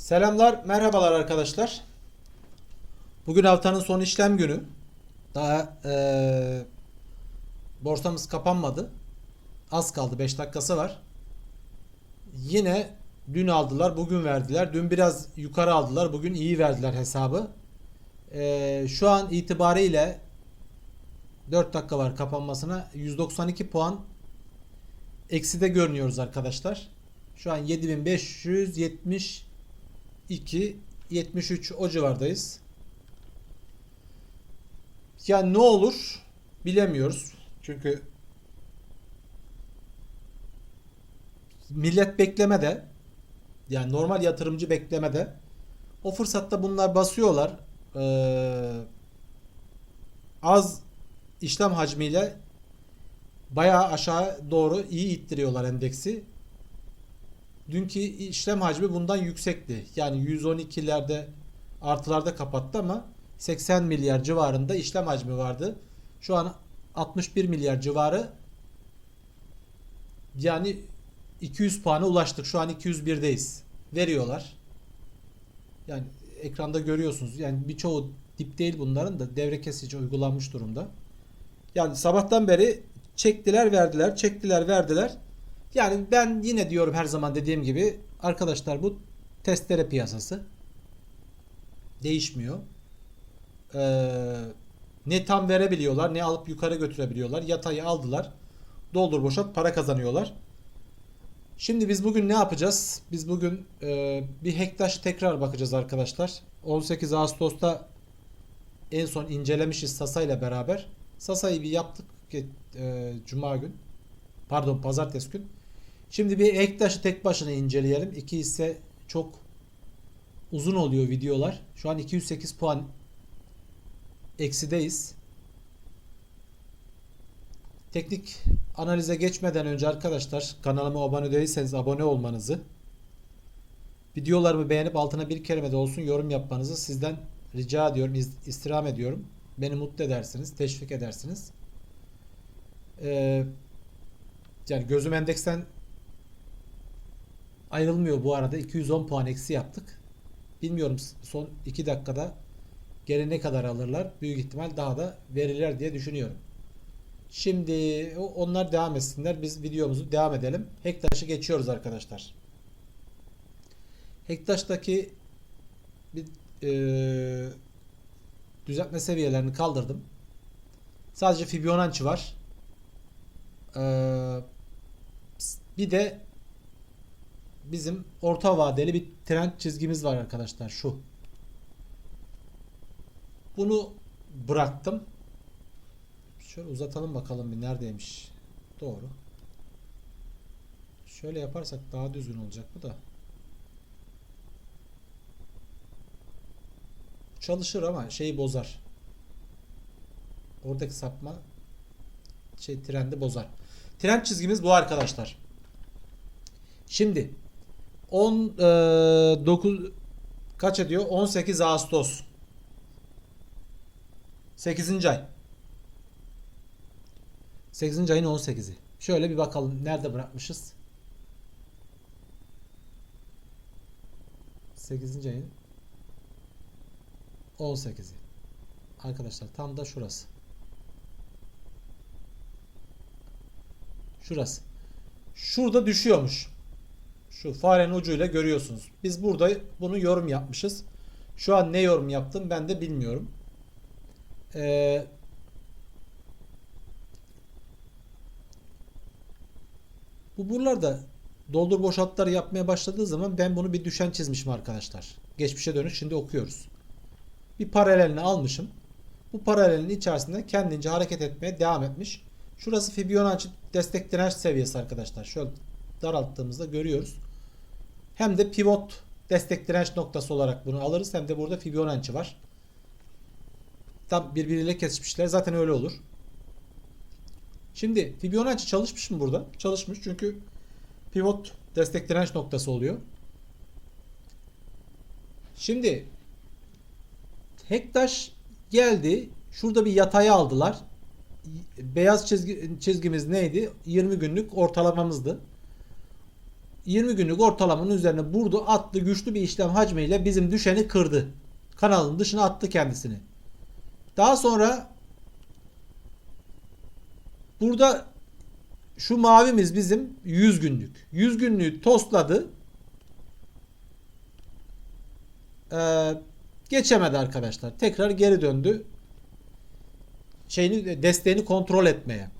Selamlar, merhabalar arkadaşlar. Bugün haftanın son işlem günü. Daha eee, borsamız kapanmadı. Az kaldı, 5 dakikası var. Yine dün aldılar, bugün verdiler. Dün biraz yukarı aldılar, bugün iyi verdiler hesabı. Eee, şu an itibariyle 4 dakika var kapanmasına. 192 puan ekside görünüyoruz arkadaşlar. Şu an 7570 2 73 o civardayız. Ya ne olur bilemiyoruz. Çünkü millet beklemede yani normal yatırımcı beklemede o fırsatta bunlar basıyorlar. Ee, az işlem hacmiyle bayağı aşağı doğru iyi ittiriyorlar endeksi. Dünkü işlem hacmi bundan yüksekti. Yani 112'lerde artılarda kapattı ama 80 milyar civarında işlem hacmi vardı. Şu an 61 milyar civarı. Yani 200 puana ulaştık. Şu an 201'deyiz. Veriyorlar. Yani ekranda görüyorsunuz. Yani birçoğu dip değil bunların da devre kesici uygulanmış durumda. Yani sabahtan beri çektiler verdiler, çektiler verdiler. Yani ben yine diyorum her zaman dediğim gibi arkadaşlar bu testere piyasası değişmiyor. Ee, ne tam verebiliyorlar ne alıp yukarı götürebiliyorlar. Yatayı aldılar. Doldur boşalt para kazanıyorlar. Şimdi biz bugün ne yapacağız? Biz bugün e, bir Hektaş tekrar bakacağız arkadaşlar. 18 Ağustos'ta en son incelemişiz Sasa ile beraber. Sasa'yı bir yaptık e, Cuma gün. Pardon pazartesi gün. Şimdi bir Ektaş'ı tek başına inceleyelim. İki ise çok uzun oluyor videolar. Şu an 208 puan eksideyiz. Teknik analize geçmeden önce arkadaşlar kanalıma abone değilseniz abone olmanızı videolarımı beğenip altına bir kelime de olsun yorum yapmanızı sizden rica ediyorum, is- istirham ediyorum. Beni mutlu edersiniz, teşvik edersiniz. Ee, yani gözüm endeksten ayrılmıyor bu arada. 210 puan eksi yaptık. Bilmiyorum son 2 dakikada geri ne kadar alırlar. Büyük ihtimal daha da verirler diye düşünüyorum. Şimdi onlar devam etsinler. Biz videomuzu devam edelim. Hektaş'ı geçiyoruz arkadaşlar. Hektaş'taki bir eee, düzeltme seviyelerini kaldırdım. Sadece Fibonacci var. Eee, bir de bizim orta vadeli bir trend çizgimiz var arkadaşlar şu. Bunu bıraktım. Şöyle uzatalım bakalım bir neredeymiş. Doğru. Şöyle yaparsak daha düzgün olacak bu da. Çalışır ama şeyi bozar. Oradaki sapma şey trendi bozar. Trend çizgimiz bu arkadaşlar. Şimdi 19 kaç ediyor? 18 Ağustos. 8. ay. 8. ayın 18'i. Şöyle bir bakalım nerede bırakmışız? 8. ayın 18'i. Arkadaşlar tam da şurası. Şurası. Şurada düşüyormuş. Şu farenin ucuyla görüyorsunuz. Biz burada bunu yorum yapmışız. Şu an ne yorum yaptım ben de bilmiyorum. Ee, bu buralarda doldur boşaltlar yapmaya başladığı zaman ben bunu bir düşen çizmişim arkadaşlar. Geçmişe dönük şimdi okuyoruz. Bir paralelini almışım. Bu paralelin içerisinde kendince hareket etmeye devam etmiş. Şurası Fibonacci destek direnç seviyesi arkadaşlar. Şöyle daralttığımızda görüyoruz. Hem de pivot destek direnç noktası olarak bunu alırız. Hem de burada Fibonacci var. Tam birbiriyle kesişmişler. Zaten öyle olur. Şimdi Fibonacci çalışmış mı burada? Çalışmış çünkü pivot destek direnç noktası oluyor. Şimdi Hektaş geldi. Şurada bir yataya aldılar. Beyaz çizgi, çizgimiz neydi? 20 günlük ortalamamızdı. 20 günlük ortalamanın üzerine vurdu, attı, güçlü bir işlem hacmiyle bizim düşeni kırdı. Kanalın dışına attı kendisini. Daha sonra burada şu mavimiz bizim 100 günlük. 100 günlüğü tostladı. Ee, geçemedi arkadaşlar. Tekrar geri döndü. Şeyini desteğini kontrol etmeye.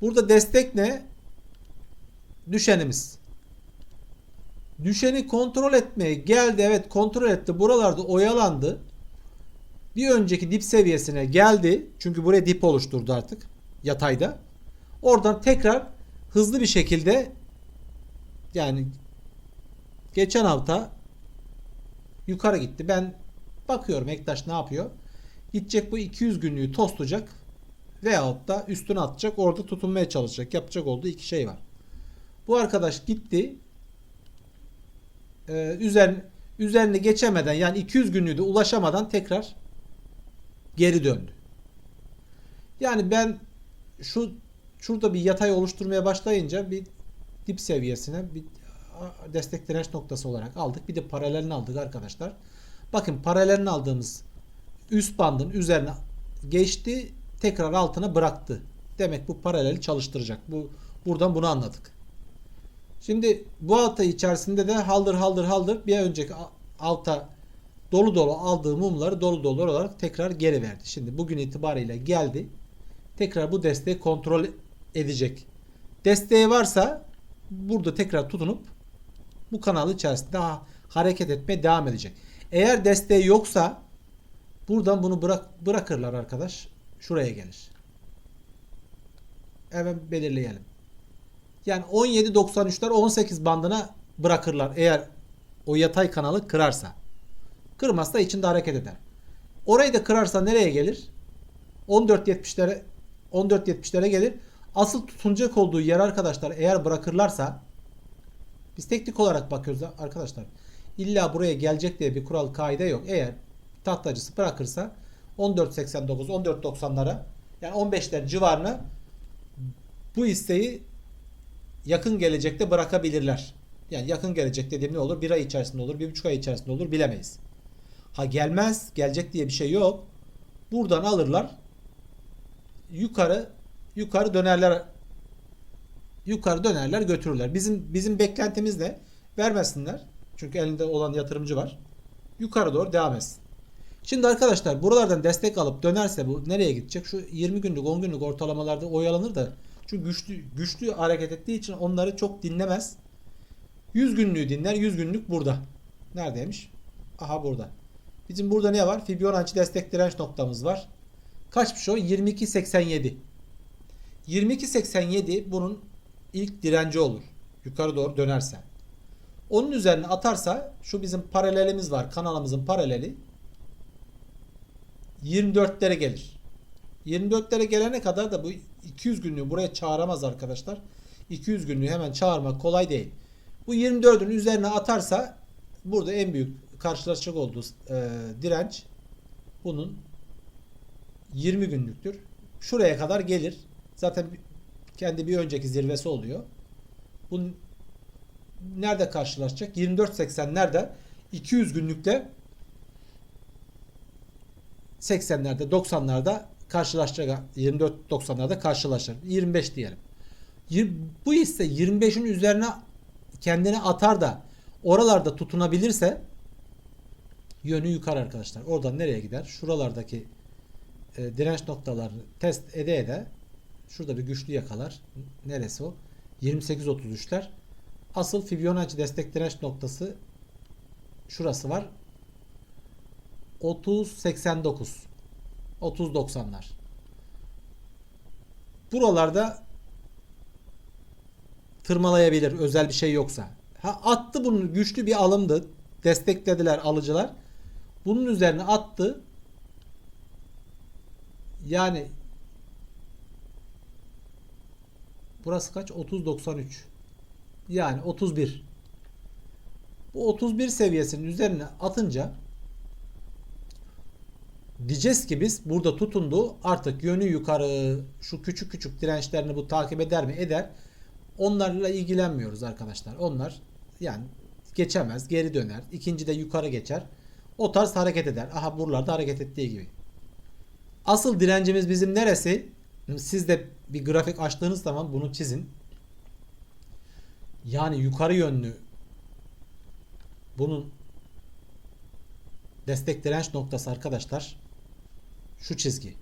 Burada destek ne? Düşenimiz. Düşeni kontrol etmeye geldi. Evet kontrol etti. Buralarda oyalandı. Bir önceki dip seviyesine geldi. Çünkü buraya dip oluşturdu artık. Yatayda. Oradan tekrar hızlı bir şekilde yani geçen hafta yukarı gitti. Ben bakıyorum Ektaş ne yapıyor. Gidecek bu 200 günlüğü tostlayacak veyahut da üstüne atacak orada tutunmaya çalışacak. Yapacak olduğu iki şey var. Bu arkadaş gitti. Üzerine, üzerine geçemeden yani 200 günlüğü de ulaşamadan tekrar geri döndü. Yani ben şu şurada bir yatay oluşturmaya başlayınca bir dip seviyesine bir destek direnç noktası olarak aldık. Bir de paralelini aldık arkadaşlar. Bakın paralelini aldığımız üst bandın üzerine geçti tekrar altına bıraktı. Demek bu paraleli çalıştıracak. Bu buradan bunu anladık. Şimdi bu alta içerisinde de haldır haldır haldır bir önceki alta dolu dolu aldığı mumları dolu dolu olarak tekrar geri verdi. Şimdi bugün itibariyle geldi. Tekrar bu desteği kontrol edecek. Desteği varsa burada tekrar tutunup bu kanal içerisinde daha hareket etmeye devam edecek. Eğer desteği yoksa buradan bunu bırak bırakırlar arkadaş. Şuraya gelir. Hemen belirleyelim. Yani 17.93'ler 18 bandına bırakırlar eğer o yatay kanalı kırarsa. Kırmazsa içinde hareket eder. Orayı da kırarsa nereye gelir? 14.70'lere 14.70'lere gelir. Asıl tutunacak olduğu yer arkadaşlar eğer bırakırlarsa biz teknik olarak bakıyoruz arkadaşlar. İlla buraya gelecek diye bir kural kaide yok. Eğer tahtacısı bırakırsa 14.89 14.90'lara yani 15'ler civarına bu isteği yakın gelecekte bırakabilirler. Yani yakın gelecek dediğim ne olur? Bir ay içerisinde olur, bir buçuk ay içerisinde olur bilemeyiz. Ha gelmez, gelecek diye bir şey yok. Buradan alırlar. Yukarı yukarı dönerler yukarı dönerler götürürler. Bizim bizim beklentimiz de vermesinler. Çünkü elinde olan yatırımcı var. Yukarı doğru devam etsin. Şimdi arkadaşlar buralardan destek alıp dönerse bu nereye gidecek? Şu 20 günlük 10 günlük ortalamalarda oyalanır da çünkü güçlü güçlü hareket ettiği için onları çok dinlemez. 100 günlüğü dinler. 100 günlük burada. Neredeymiş? Aha burada. Bizim burada ne var? Fibonacci destek direnç noktamız var. Kaçmış o? 22.87. 22.87 bunun ilk direnci olur. Yukarı doğru dönerse. Onun üzerine atarsa şu bizim paralelimiz var. Kanalımızın paraleli 24'lere gelir. 24'lere gelene kadar da bu 200 günlüğü buraya çağıramaz arkadaşlar. 200 günlüğü hemen çağırmak kolay değil. Bu 24'ün üzerine atarsa burada en büyük karşılaşacak olduğu e, direnç bunun 20 günlüktür. Şuraya kadar gelir. Zaten kendi bir önceki zirvesi oluyor. Bu nerede karşılaşacak? 24.80 nerede? 200 günlükte 80'lerde 90'larda karşılaşacak 24-90'larda karşılaşır. 25 diyelim. Bu ise 25'in üzerine kendini atar da oralarda tutunabilirse yönü yukarı arkadaşlar. Oradan nereye gider? Şuralardaki e, direnç noktalarını test ede ede şurada bir güçlü yakalar. Neresi o? 28-33'ler. Asıl Fibonacci destek direnç noktası şurası var. 30-89 30-90'lar. Buralarda tırmalayabilir özel bir şey yoksa. Ha attı bunu güçlü bir alımdı. Desteklediler alıcılar. Bunun üzerine attı. Yani burası kaç? 30-93. Yani 31. Bu 31 seviyesinin üzerine atınca Diyeceğiz ki biz burada tutundu artık yönü yukarı şu küçük küçük dirençlerini bu takip eder mi? Eder. Onlarla ilgilenmiyoruz arkadaşlar. Onlar Yani geçemez, geri döner. İkinci de yukarı geçer. O tarz hareket eder. Aha buralarda hareket ettiği gibi. Asıl direncimiz bizim neresi? Siz de bir grafik açtığınız zaman bunu çizin. Yani yukarı yönlü bunun destek direnç noktası arkadaşlar şu çizgi.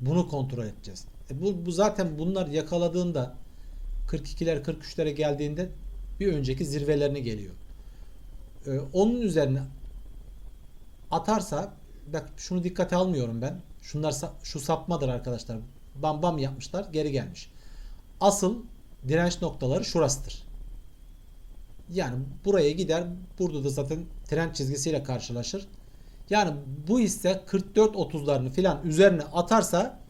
Bunu kontrol edeceğiz. E bu, bu zaten bunlar yakaladığında 42'ler 43'lere geldiğinde bir önceki zirvelerine geliyor. Ee, onun üzerine atarsa bak şunu dikkate almıyorum ben. Şunlar şu sapmadır arkadaşlar. Bam bam yapmışlar geri gelmiş. Asıl direnç noktaları şurasıdır. Yani buraya gider. Burada da zaten trend çizgisiyle karşılaşır. Yani bu ise 44-30'larını filan üzerine atarsa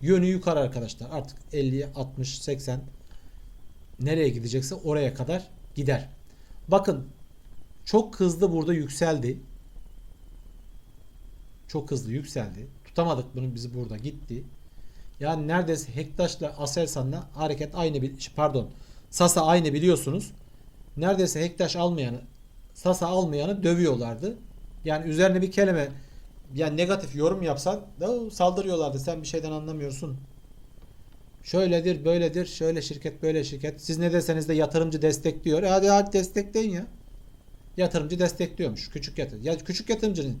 yönü yukarı arkadaşlar. Artık 50, 60, 80 nereye gidecekse oraya kadar gider. Bakın çok hızlı burada yükseldi. Çok hızlı yükseldi. Tutamadık bunu bizi burada gitti. Yani neredeyse Hektaş'la Aselsan'la hareket aynı bir pardon Sasa aynı biliyorsunuz. Neredeyse Hektaş almayanı Sasa almayanı dövüyorlardı. Yani üzerine bir kelime yani negatif yorum yapsan da saldırıyorlardı. Sen bir şeyden anlamıyorsun. Şöyledir, böyledir, şöyle şirket, böyle şirket. Siz ne deseniz de yatırımcı destekliyor. E hadi hadi destekleyin ya. Yatırımcı destekliyormuş. Küçük yatırımcı. Ya küçük yatırımcının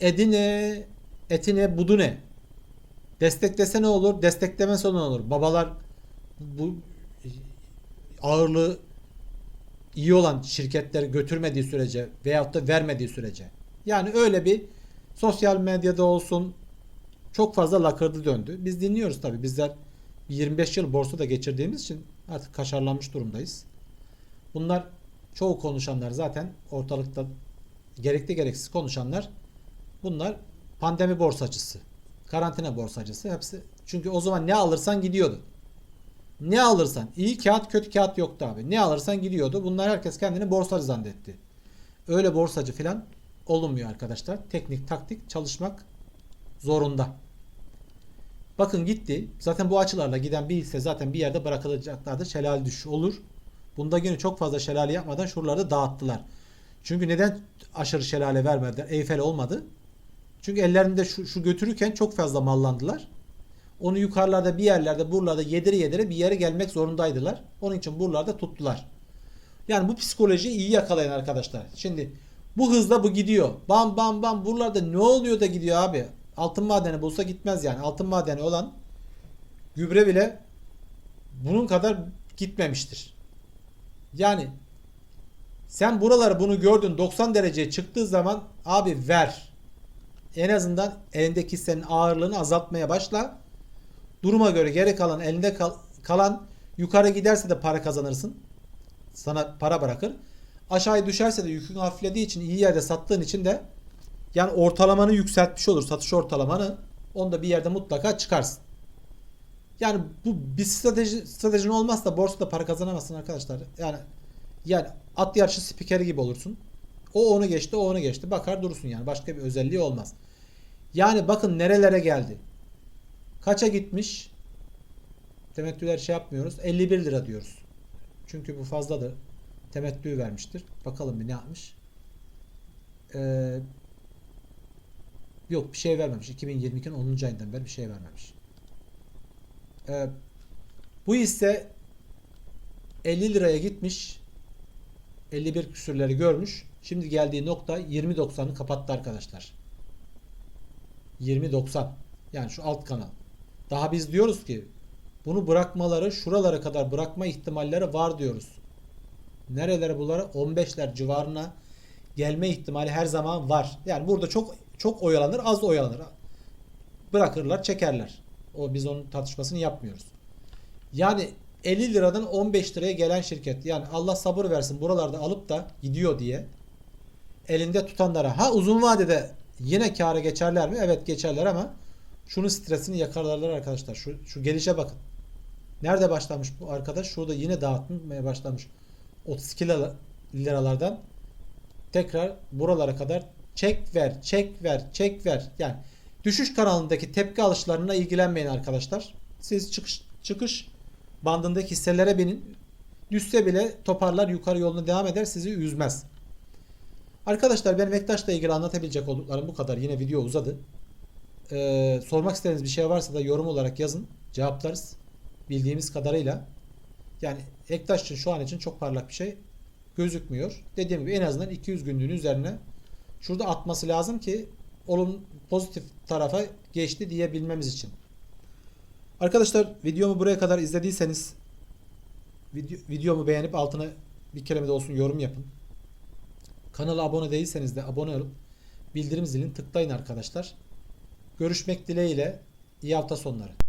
edi ne, eti ne, budu ne? Desteklese ne olur, desteklemese ne olur? Babalar bu ağırlığı iyi olan şirketleri götürmediği sürece veyahut da vermediği sürece. Yani öyle bir sosyal medyada olsun çok fazla lakırdı döndü. Biz dinliyoruz tabi. Bizler 25 yıl borsada geçirdiğimiz için artık kaşarlanmış durumdayız. Bunlar çoğu konuşanlar zaten ortalıkta gerekli gereksiz konuşanlar bunlar pandemi borsacısı, karantina borsacısı hepsi. Çünkü o zaman ne alırsan gidiyordu. Ne alırsan iyi kağıt kötü kağıt yoktu abi. Ne alırsan gidiyordu. Bunlar herkes kendini borsacı zannetti. Öyle borsacı filan olunmuyor arkadaşlar. Teknik taktik çalışmak zorunda. Bakın gitti. Zaten bu açılarla giden bir hisse zaten bir yerde bırakılacaklardır. Şelale düşüş olur. Bunda yine çok fazla şelale yapmadan şuraları dağıttılar. Çünkü neden aşırı şelale vermediler? Eyfel olmadı. Çünkü ellerinde şu, şu götürürken çok fazla mallandılar. Onu yukarılarda bir yerlerde buralarda yedire yedire bir yere gelmek zorundaydılar. Onun için buralarda tuttular. Yani bu psikolojiyi iyi yakalayın arkadaşlar. Şimdi bu hızla bu gidiyor. Bam bam bam buralarda ne oluyor da gidiyor abi. Altın madeni bulsa gitmez yani. Altın madeni olan gübre bile bunun kadar gitmemiştir. Yani sen buraları bunu gördün 90 dereceye çıktığı zaman abi ver. En azından elindeki hissenin ağırlığını azaltmaya başla. Duruma göre geri kalan elinde kal- kalan yukarı giderse de para kazanırsın. Sana para bırakır. Aşağıya düşerse de yükün hafiflediği için iyi yerde sattığın için de yani ortalamanı yükseltmiş olur. Satış ortalamanı. Onu da bir yerde mutlaka çıkarsın. Yani bu bir strateji stratejin olmazsa borsada para kazanamazsın arkadaşlar. Yani yani at yarışı spikeri gibi olursun. O onu geçti, o onu geçti. Bakar durursun yani. Başka bir özelliği olmaz. Yani bakın nerelere geldi. Kaça gitmiş? Temettüler şey yapmıyoruz. 51 lira diyoruz. Çünkü bu fazladır. Temettü vermiştir. Bakalım bir ne yapmış. Ee, yok bir şey vermemiş. 2022'nin 10. ayından beri bir şey vermemiş. Ee, bu ise 50 liraya gitmiş. 51 küsürleri görmüş. Şimdi geldiği nokta 20.90'ı kapattı arkadaşlar. 20.90. Yani şu alt kanal. Daha biz diyoruz ki bunu bırakmaları şuralara kadar bırakma ihtimalleri var diyoruz. Nerelere bunlara 15'ler civarına gelme ihtimali her zaman var. Yani burada çok çok oyalanır, az oyalanır. Bırakırlar, çekerler. O biz onun tartışmasını yapmıyoruz. Yani 50 liradan 15 liraya gelen şirket yani Allah sabır versin buralarda alıp da gidiyor diye elinde tutanlara ha uzun vadede yine kâra geçerler mi? Evet geçerler ama şunu stresini yakalarlar arkadaşlar. Şu, şu gelişe bakın. Nerede başlamış bu arkadaş? Şurada yine dağıtmaya başlamış. 32 lira- liralardan tekrar buralara kadar çek ver, çek ver, çek ver. Yani düşüş kanalındaki tepki alışlarına ilgilenmeyin arkadaşlar. Siz çıkış çıkış bandındaki hisselere binin. Düşse bile toparlar yukarı yoluna devam eder sizi üzmez. Arkadaşlar benim Ektaş'la ilgili anlatabilecek olduklarım bu kadar. Yine video uzadı. Ee, sormak istediğiniz bir şey varsa da yorum olarak yazın. Cevaplarız. Bildiğimiz kadarıyla. Yani Ektaş için şu an için çok parlak bir şey gözükmüyor. Dediğim gibi en azından 200 günlüğün üzerine şurada atması lazım ki olum pozitif tarafa geçti diyebilmemiz için. Arkadaşlar videomu buraya kadar izlediyseniz video, videomu beğenip altına bir kelime de olsun yorum yapın. Kanala abone değilseniz de abone olup bildirim zilini tıklayın arkadaşlar. Görüşmek dileğiyle iyi hafta sonları.